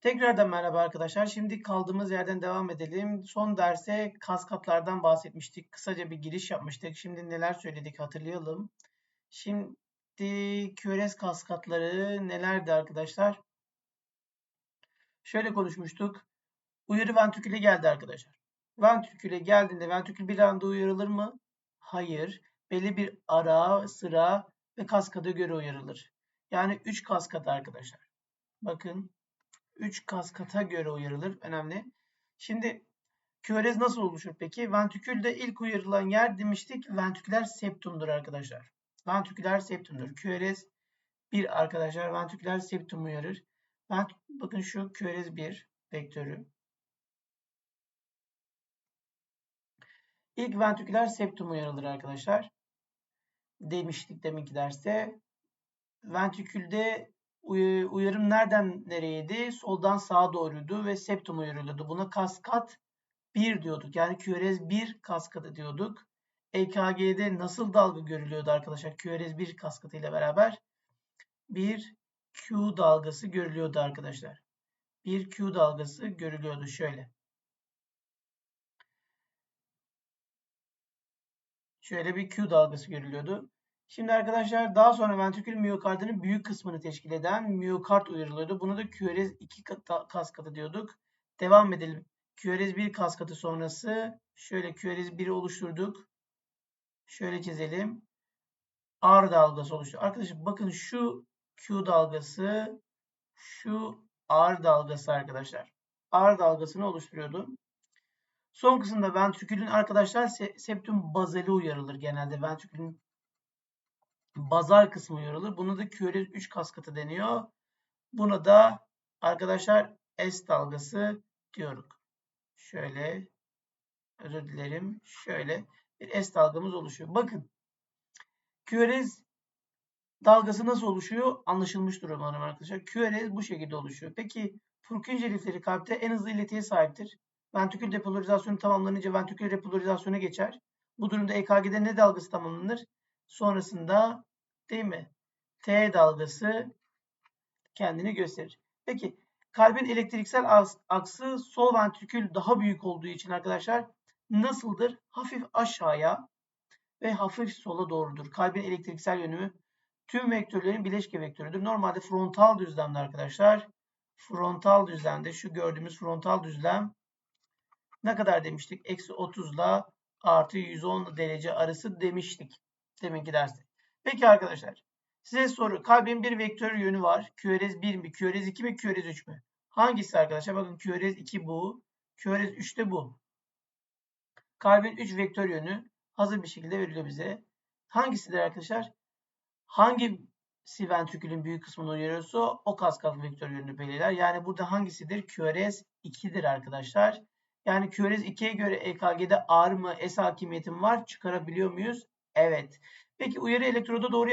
Tekrardan merhaba arkadaşlar. Şimdi kaldığımız yerden devam edelim. Son derse kaskatlardan bahsetmiştik. Kısaca bir giriş yapmıştık. Şimdi neler söyledik hatırlayalım. Şimdi küres kaskatları nelerdi arkadaşlar? Şöyle konuşmuştuk. Uyarı ventriküle geldi arkadaşlar. Ventriküle geldiğinde ventrikül bir anda uyarılır mı? Hayır. Belli bir ara, sıra ve kaskada göre uyarılır. Yani 3 kaskat arkadaşlar. Bakın 3 kaskata göre uyarılır. Önemli. Şimdi küverez nasıl oluşur peki? Ventrikülde ilk uyarılan yer demiştik ventriküler septumdur arkadaşlar. Ventriküler septumdur. Küverez 1 arkadaşlar ventriküler septum uyarır. Vent bakın şu küverez 1 vektörü. İlk ventriküler septum uyarılır arkadaşlar. Demiştik deminki derste. Ventrikülde uyarım nereden nereydi? Soldan sağa doğruydu ve septum uyarılıyordu. Buna kaskat 1 diyorduk. Yani QRS 1 kaskatı diyorduk. EKG'de nasıl dalga görülüyordu arkadaşlar? QRS 1 kaskatı ile beraber bir Q dalgası görülüyordu arkadaşlar. Bir Q dalgası görülüyordu şöyle. Şöyle bir Q dalgası görülüyordu. Şimdi arkadaşlar daha sonra ventrikül miyokardının büyük kısmını teşkil eden miyokard uyarılıyordu. Bunu da QRS 2 kaskatı diyorduk. Devam edelim. QRS 1 kaskatı sonrası şöyle QRS 1'i oluşturduk. Şöyle çizelim. R dalgası oluştu. Arkadaşlar bakın şu Q dalgası şu R dalgası arkadaşlar. R dalgasını oluşturuyordu. Son kısımda ventrikülün arkadaşlar septum bazali uyarılır genelde. Ventrikülün bazal kısmı yorulur. Buna da küre 3 kaskatı deniyor. Buna da arkadaşlar S dalgası diyoruz. Şöyle özür dilerim. Şöyle bir S dalgamız oluşuyor. Bakın küres dalgası nasıl oluşuyor? Anlaşılmıştır umarım arkadaşlar. Küres bu şekilde oluşuyor. Peki Purkinje lifleri kalpte en hızlı iletiye sahiptir. Ventrikül depolarizasyonu tamamlanınca ventrikül repolarizasyona geçer. Bu durumda EKG'de ne dalgası tamamlanır? Sonrasında değil mi? T dalgası kendini gösterir. Peki kalbin elektriksel aksı sol ventrikül daha büyük olduğu için arkadaşlar nasıldır? Hafif aşağıya ve hafif sola doğrudur. Kalbin elektriksel yönümü tüm vektörlerin bileşke vektörüdür. Normalde frontal düzlemde arkadaşlar frontal düzlemde şu gördüğümüz frontal düzlem ne kadar demiştik? Eksi 30 ile artı 110 derece arası demiştik. Deminki derste. Peki arkadaşlar. Size soru. Kalbin bir vektör yönü var. QRS 1 mi? QRS 2 mi? QRS 3 mü? Hangisi arkadaşlar? Bakın QRS 2 bu. QRS 3 de bu. Kalbin 3 vektör yönü hazır bir şekilde veriliyor bize. Hangisidir arkadaşlar? Hangi ventrikülün büyük kısmını uyarıyorsa o kaskat vektör yönünü belirler. Yani burada hangisidir? QRS 2'dir arkadaşlar. Yani QRS 2'ye göre EKG'de ağrı mı, S hakimiyetim var çıkarabiliyor muyuz? Evet. Peki uyarı elektroda doğru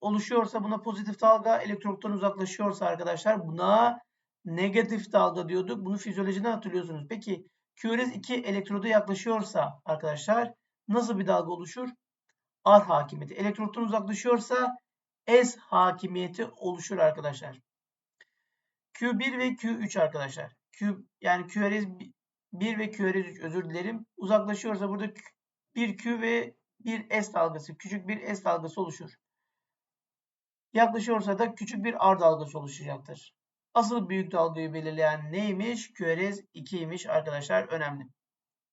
oluşuyorsa buna pozitif dalga, elektrottan uzaklaşıyorsa arkadaşlar buna negatif dalga diyorduk. Bunu fizyolojiden hatırlıyorsunuz. Peki QRS 2 elektroda yaklaşıyorsa arkadaşlar nasıl bir dalga oluşur? R hakimiyeti. Elektrottan uzaklaşıyorsa S hakimiyeti oluşur arkadaşlar. Q1 ve Q3 arkadaşlar. Q yani QRS 1 ve QRS 3 özür dilerim. Uzaklaşıyorsa burada 1Q ve bir S dalgası, küçük bir S dalgası oluşur. Yaklaşıyorsa da küçük bir R dalgası oluşacaktır. Asıl büyük dalgayı belirleyen neymiş? QRS 2'ymiş arkadaşlar önemli.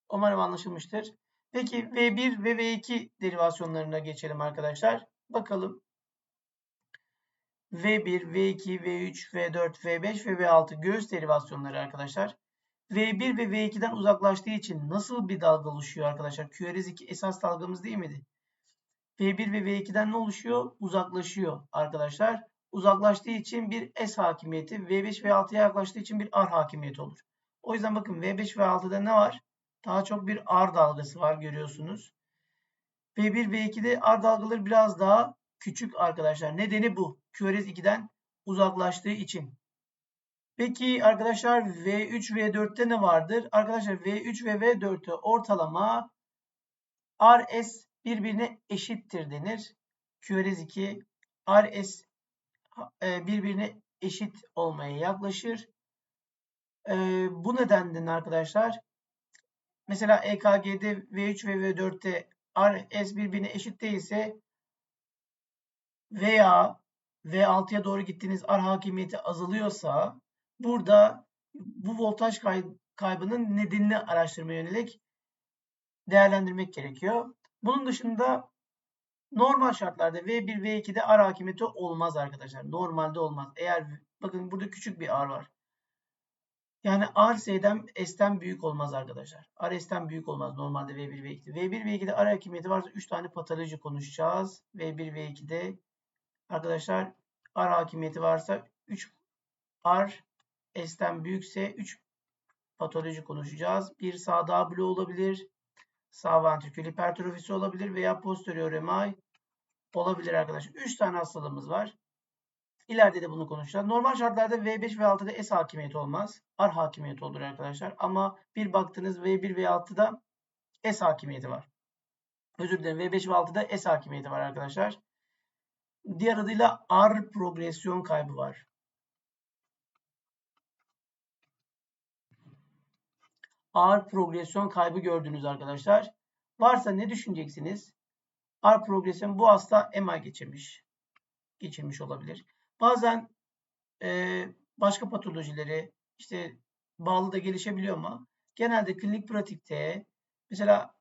Umarım anlaşılmıştır. Peki V1 ve V2 derivasyonlarına geçelim arkadaşlar. Bakalım. V1, V2, V3, V4, V5 ve V6 göğüs derivasyonları arkadaşlar. V1 ve V2'den uzaklaştığı için nasıl bir dalga oluşuyor arkadaşlar? QRS2 esas dalgamız değil miydi? V1 ve V2'den ne oluşuyor? Uzaklaşıyor arkadaşlar. Uzaklaştığı için bir S hakimiyeti, V5 ve 6'ya yaklaştığı için bir R hakimiyeti olur. O yüzden bakın V5 ve 6'da ne var? Daha çok bir R dalgası var görüyorsunuz. V1 ve 2'de R dalgaları biraz daha küçük arkadaşlar. Nedeni bu. QRS2'den uzaklaştığı için. Peki arkadaşlar V3 V4'te ne vardır? Arkadaşlar V3 ve V4'te ortalama RS birbirine eşittir denir. QRS2 RS e, birbirine eşit olmaya yaklaşır. Ee, bu nedenden arkadaşlar mesela EKG'de V3 ve V4'te RS birbirine eşit değilse veya V6'ya doğru gittiğiniz R hakimiyeti azalıyorsa burada bu voltaj kay kaybının nedenini araştırmaya yönelik değerlendirmek gerekiyor. Bunun dışında normal şartlarda V1, V2'de R hakimiyeti olmaz arkadaşlar. Normalde olmaz. Eğer bakın burada küçük bir R var. Yani R S'den S'ten büyük olmaz arkadaşlar. R S'ten büyük olmaz normalde V1 V2'de. V1 V2'de R hakimiyeti varsa 3 tane patoloji konuşacağız. V1 V2'de arkadaşlar R hakimiyeti varsa 3 R S'ten büyükse 3 patoloji konuşacağız. Bir sağ bloğu olabilir. Sağ ventrikül hipertrofisi olabilir veya posterior MI olabilir arkadaşlar. 3 tane hastalığımız var. İleride de bunu konuşacağız. Normal şartlarda V5 ve 6'da S hakimiyeti olmaz. R hakimiyeti olur arkadaşlar. Ama bir baktınız V1 ve 6'da S hakimiyeti var. Özür dilerim V5 ve 6'da S hakimiyeti var arkadaşlar. Diğer adıyla R progresyon kaybı var. Ağır progresyon kaybı gördünüz arkadaşlar. Varsa ne düşüneceksiniz? Ağır progresyon bu hasta MI geçirmiş. Geçirmiş olabilir. Bazen e, başka patolojileri işte bağlı da gelişebiliyor ama genelde klinik pratikte mesela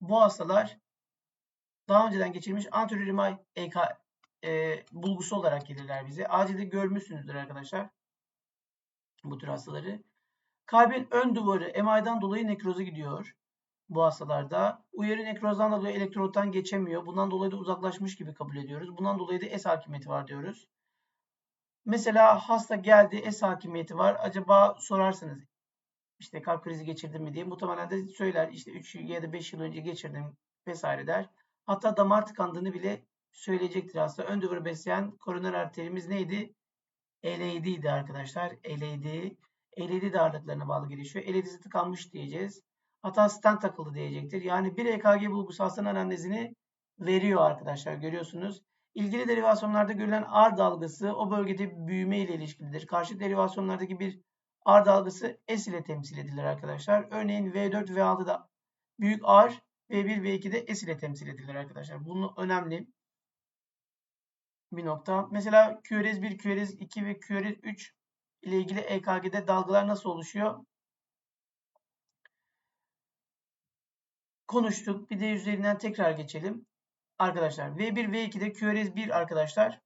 bu hastalar daha önceden geçirmiş anterior MI EK e, bulgusu olarak gelirler bize. Acilde görmüşsünüzdür arkadaşlar bu tür hastaları. Kalbin ön duvarı MI'den dolayı nekroza gidiyor bu hastalarda. Uyarı nekrozdan dolayı elektrottan geçemiyor. Bundan dolayı da uzaklaşmış gibi kabul ediyoruz. Bundan dolayı da S hakimiyeti var diyoruz. Mesela hasta geldi S hakimiyeti var. Acaba sorarsınız işte kalp krizi geçirdim mi diye. Muhtemelen de söyler işte 3 ya da 5 yıl önce geçirdim vesaire der. Hatta damar tıkandığını bile söyleyecektir hasta. Ön duvarı besleyen koroner arterimiz neydi? LAD idi arkadaşlar. LAD. LED ağırlıklarına bağlı gelişiyor. LED'si tıkanmış diyeceğiz. Hatta stent takıldı diyecektir. Yani bir EKG bulgusu hastanın analizini veriyor arkadaşlar. Görüyorsunuz. İlgili derivasyonlarda görülen R dalgası o bölgede büyüme ile ilişkilidir. Karşı derivasyonlardaki bir R dalgası S ile temsil edilir arkadaşlar. Örneğin V4 V6'da büyük R, V1 V2'de S ile temsil edilir arkadaşlar. Bunu önemli bir nokta. Mesela QRS 1, QRS 2 ve QRS 3 ile ilgili EKG'de dalgalar nasıl oluşuyor? Konuştuk. Bir de üzerinden tekrar geçelim. Arkadaşlar V1 V2'de QRS 1 arkadaşlar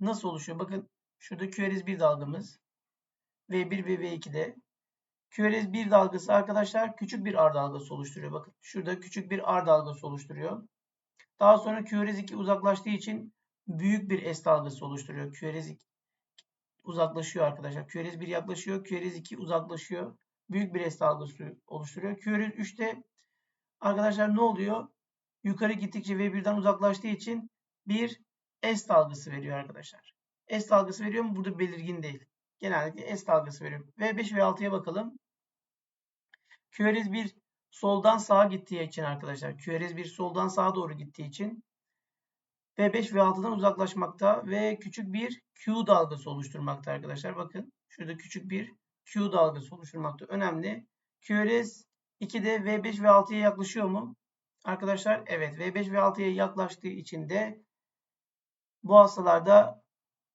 nasıl oluşuyor? Bakın şurada QRS 1 dalgamız. V1 ve V2'de QRS 1 dalgası arkadaşlar küçük bir R dalgası oluşturuyor. Bakın şurada küçük bir R dalgası oluşturuyor. Daha sonra QRS 2 uzaklaştığı için büyük bir S dalgası oluşturuyor. QRS 2 uzaklaşıyor arkadaşlar. QRS 1 yaklaşıyor. QRS 2 uzaklaşıyor. Büyük bir S dalgası oluşturuyor. QRS 3'te arkadaşlar ne oluyor? Yukarı gittikçe V1'den uzaklaştığı için bir S dalgası veriyor arkadaşlar. S dalgası veriyor mu? Burada belirgin değil. Genellikle S dalgası veriyor. V5 ve 6'ya bakalım. QRS 1 soldan sağa gittiği için arkadaşlar. QRS 1 soldan sağa doğru gittiği için V5 ve 6'dan uzaklaşmakta ve küçük bir Q dalgası oluşturmakta arkadaşlar. Bakın şurada küçük bir Q dalgası oluşturmakta. Önemli. QRS 2'de V5 ve 6'ya yaklaşıyor mu? Arkadaşlar evet V5 ve 6'ya yaklaştığı için de bu hastalarda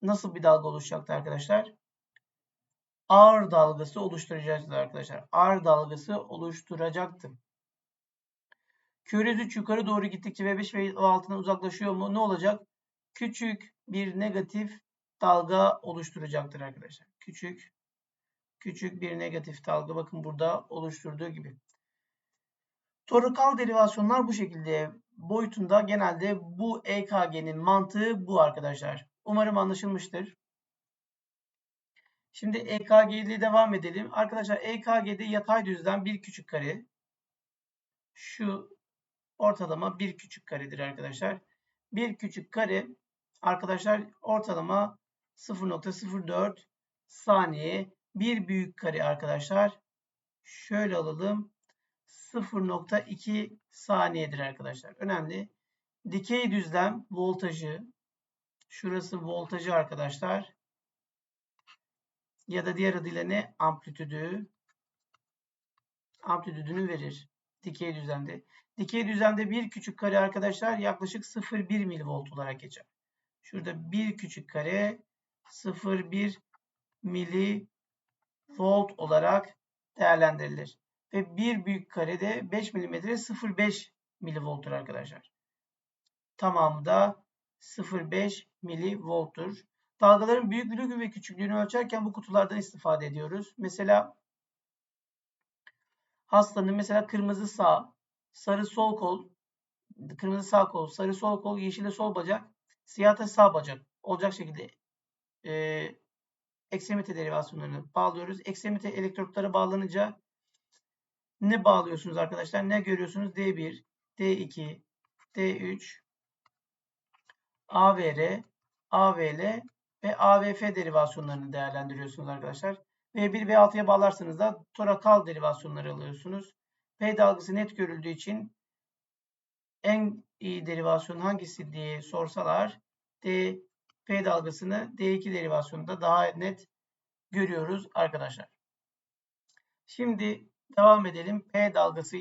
nasıl bir dalga oluşacaktı arkadaşlar? R dalgası oluşturacaktı arkadaşlar. R dalgası oluşturacaktı. Küre 3 yukarı doğru gittikçe V5 ve altına uzaklaşıyor mu? Ne olacak? Küçük bir negatif dalga oluşturacaktır arkadaşlar. Küçük küçük bir negatif dalga bakın burada oluşturduğu gibi. Torikal derivasyonlar bu şekilde boyutunda genelde bu EKG'nin mantığı bu arkadaşlar. Umarım anlaşılmıştır. Şimdi EKG ile devam edelim. Arkadaşlar EKG'de yatay düzlem bir küçük kare. Şu ortalama bir küçük karedir arkadaşlar. Bir küçük kare arkadaşlar ortalama 0.04 saniye. Bir büyük kare arkadaşlar şöyle alalım 0.2 saniyedir arkadaşlar. Önemli. Dikey düzlem voltajı şurası voltajı arkadaşlar ya da diğer adıyla ne? Amplitüdü. Amplitüdünü verir. Dikey düzlemde. Dikey düzlemde bir küçük kare arkadaşlar yaklaşık 0,1 milivolt olarak geçer. Şurada bir küçük kare 0,1 milivolt olarak değerlendirilir. Ve bir büyük kare de 5 mm 0,5 milivolttur arkadaşlar. Tamamı da 0,5 milivolttur. Dalgaların büyüklüğünü ve küçüklüğünü ölçerken bu kutulardan istifade ediyoruz. Mesela hastanın mesela kırmızı sağ, sarı sol kol, kırmızı sağ kol, sarı sol kol, yeşile sol bacak, siyah sağ bacak olacak şekilde e, ekstremite derivasyonlarını bağlıyoruz. Ekstremite elektrotlara bağlanınca ne bağlıyorsunuz arkadaşlar? Ne görüyorsunuz? D1, D2, D3, AVR, AVL ve AVF derivasyonlarını değerlendiriyorsunuz arkadaşlar. V1 ve 6'ya bağlarsanız da torakal derivasyonları alıyorsunuz. P dalgası net görüldüğü için en iyi derivasyon hangisi diye sorsalar D, P dalgasını D2 derivasyonunda daha net görüyoruz arkadaşlar. Şimdi devam edelim. P dalgası